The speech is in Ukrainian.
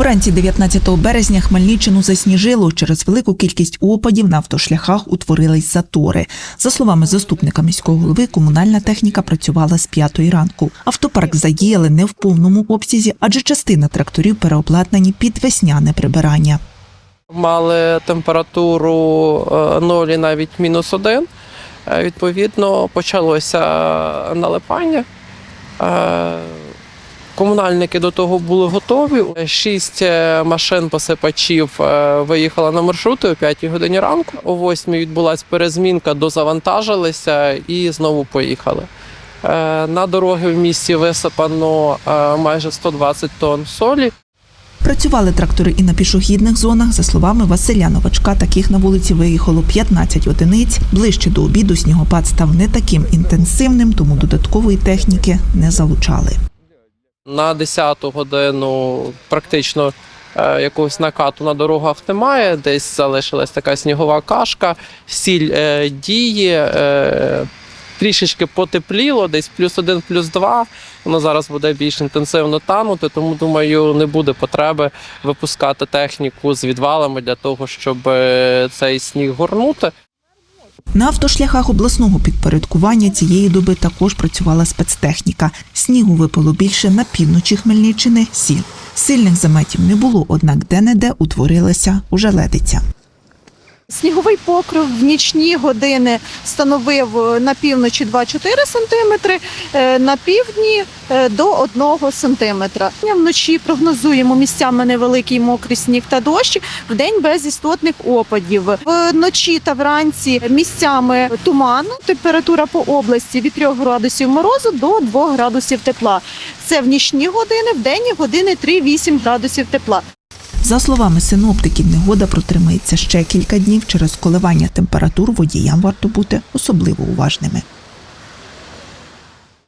Вранці 19 березня Хмельниччину засніжило. Через велику кількість опадів на автошляхах утворились затори. За словами заступника міського голови, комунальна техніка працювала з п'ятої ранку. Автопарк задіяли не в повному обсязі, адже частина тракторів переобладнані під весняне прибирання. Мали температуру е, 0 і навіть мінус 1. Відповідно, почалося налипання. Комунальники до того були готові. Шість е, машин посипачів е, виїхали на маршрути о 5 годині ранку. О 8 відбулася перезмінка, дозавантажилися і знову поїхали. Е, На дороги в місті висипано майже 120 тонн солі. Працювали трактори і на пішохідних зонах. За словами Василя Новачка, таких на вулиці виїхало 15 одиниць. Ближче до обіду снігопад став не таким інтенсивним, тому додаткової техніки не залучали. На 10 годину практично е, якогось накату на дорогах немає. Десь залишилась така снігова кашка, сіль е, діє. Е, Трішечки потепліло, десь плюс один, плюс два. Воно зараз буде більш інтенсивно танути, тому думаю, не буде потреби випускати техніку з відвалами для того, щоб е, цей сніг горнути. На автошляхах обласного підпорядкування цієї доби також працювала спецтехніка. Снігу випало більше на півночі Хмельниччини сіл. Сильних заметів не було, однак де-не-де утворилася ожеледиця. Сніговий покрив в нічні години становив е, на півночі 2-4 см, е, на півдні е, до 1 см. Вночі прогнозуємо місцями невеликий мокрий сніг та дощ, вдень без істотних опадів. Вночі та вранці місцями туман, температура по області від 3 градусів морозу до 2 градусів тепла. Це в нічні години, в денні години 3-8 градусів тепла. За словами синоптиків, негода протримається ще кілька днів. Через коливання температур водіям варто бути особливо уважними.